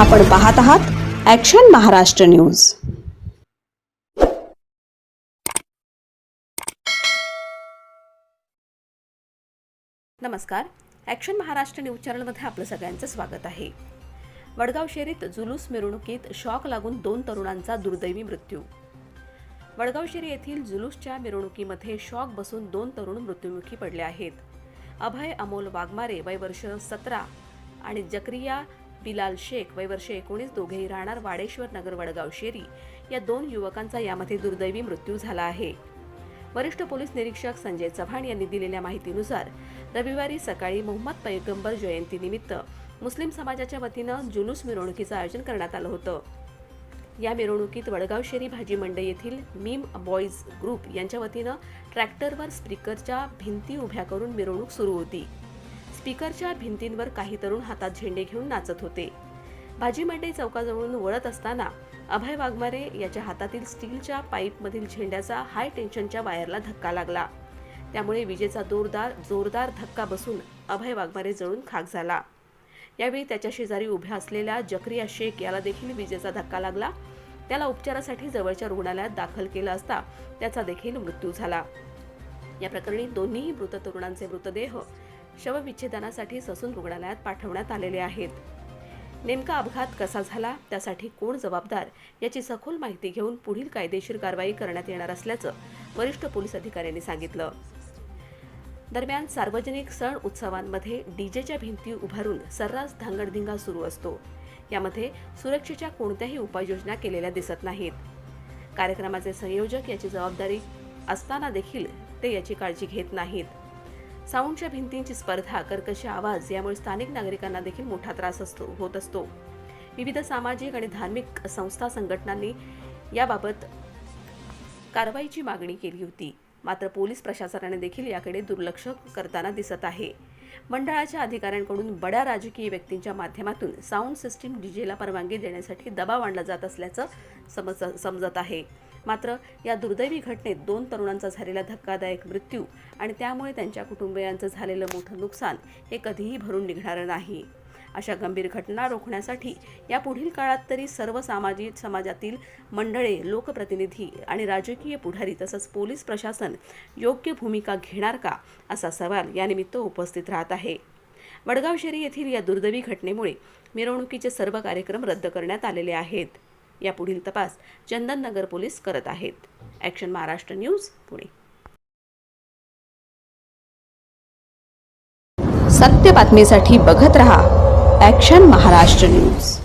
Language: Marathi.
आपण पाहत आहात ॲक्शन महाराष्ट्र न्यूज नमस्कार. ॲक्शन महाराष्ट्र न्यूज चॅनलमध्ये आपलं सगळ्यांचं स्वागत आहे. वडगाव शेरीत जुलूस मिरवणुकीत शॉक लागून दोन तरुणांचा दुर्दैवी मृत्यू. वडगाव शेरी येथील जुलूसच्या मिरवणुकीमध्ये शॉक बसून दोन तरुण मृत्युमुखी पडले आहेत. अभय अमोल वाघमारे वय वर्ष सतरा आणि जक्रिया बिलाल शेख वय वर्ष एकोणीस दोघेही राहणार वाडेश्वर नगर वडगाव शेरी. या दोन युवकांचा यामध्ये दुर्दैवी मृत्यू झाला आहे. वरिष्ठ पोलीस निरीक्षक संजय चव्हाण यांनी दिलेल्या माहितीनुसार रविवारी सकाळी मोहम्मद पैगंबर जयंतीनिमित्त मुस्लिम समाजाच्या वतीनं जुलूस मिरवणुकीचं आयोजन करण्यात आलं होतं. या मिरवणुकीत वडगाव शेरी भाजी मंडई येथील मीम बॉईज ग्रुप यांच्या वतीनं ट्रॅक्टरवर स्पीकरच्या भिंती उभ्या करून मिरवणूक सुरू होती. स्पीकरच्या भिंतींवर काही तरुण हातात झेंडे घेऊन नाचत होते. भाजी मंडई चौकाजवळून वळत असताना अभय वाघमारे याच्या हातातील स्टीलच्या पाईपमधील झेंड्याचा हाय टेन्शनच्या वायरला धक्का लागला. त्यामुळे विजेचा जोरदार जोरदार धक्का बसून अभय वाघमारे जळून खाक झाला. यावेळी त्याच्या शेजारी उभ्या असलेल्या जक्रिया शेख याला देखील विजेचा धक्का लागला. त्याला उपचारासाठी जवळच्या रुग्णालयात दाखल केलं असता त्याचा देखील मृत्यू झाला. या प्रकरणी दोन्ही मृत तरुणांचे मृतदेह शवविच्छेदनासाठी ससून रुग्णालयात पाठवण्यात आलेले आहेत. नेमका अपघात कसा झाला? त्यासाठी कोण जबाबदार? याची सखोल माहिती घेऊन पुढील कायदेशीर कारवाई करण्यात येणार असल्याचं वरिष्ठ पोलीस अधिकाऱ्यांनी सांगितलं. दरम्यान सार्वजनिक सण उत्सवांमध्ये डीजेच्या भिंती उभारून सर्रास धांगडधिंगा सुरू असतो. यामध्ये सुरक्षेच्या कोणत्याही उपाययोजना केलेल्या दिसत नाहीत. कार्यक्रमाचे संयोजक याची जबाबदारी असताना देखील ते याची काळजी घेत नाहीत. साऊंडच्या भिंतींची स्पर्धा कर्कश आवाज यामुळे स्थानिक नागरिकांना देखील मोठा त्रास असतो होत असतो. विविध सामाजिक आणि धार्मिक संस्था संघटनांनी याबाबत कारवाईची मागणी केली होती. मात्र पोलीस प्रशासनाने देखील याकडे दुर्लक्ष करताना दिसत आहे. मंडळाच्या अधिकाऱ्यांकडून बड्या राजकीय व्यक्तींच्या माध्यमातून साऊंड सिस्टीम डीजेला परवानगी देण्यासाठी दबाव आणला जात असल्याचं समज समजत आहे. मात्र या दुर्दैवी घटनेत दोन तरुणांचा झालेला धक्कादायक मृत्यू आणि त्यामुळे त्यांच्या कुटुंबियांचं झालेलं मोठं नुकसान हे कधीही भरून निघणारं नाही. अशा गंभीर घटना रोखण्यासाठी या पुढील काळात तरी सर्व सामाजिक समाजातील मंडळे लोकप्रतिनिधी आणि राजकीय पुढारी तसंच पोलीस प्रशासन योग्य भूमिका घेणार का असा सवाल यानिमित्त उपस्थित राहत आहे. वडगाव शेरी येथील या दुर्दैवी घटनेमुळे मिरवणुकीचे सर्व कार्यक्रम रद्द करण्यात आलेले आहेत. या पुढील तपास चंदन नगर पोलीस करत आहेत. Action Maharashtra news Pune. सत्य बातमीसाठी बघत रहा ॲक्शन महाराष्ट्र न्यूज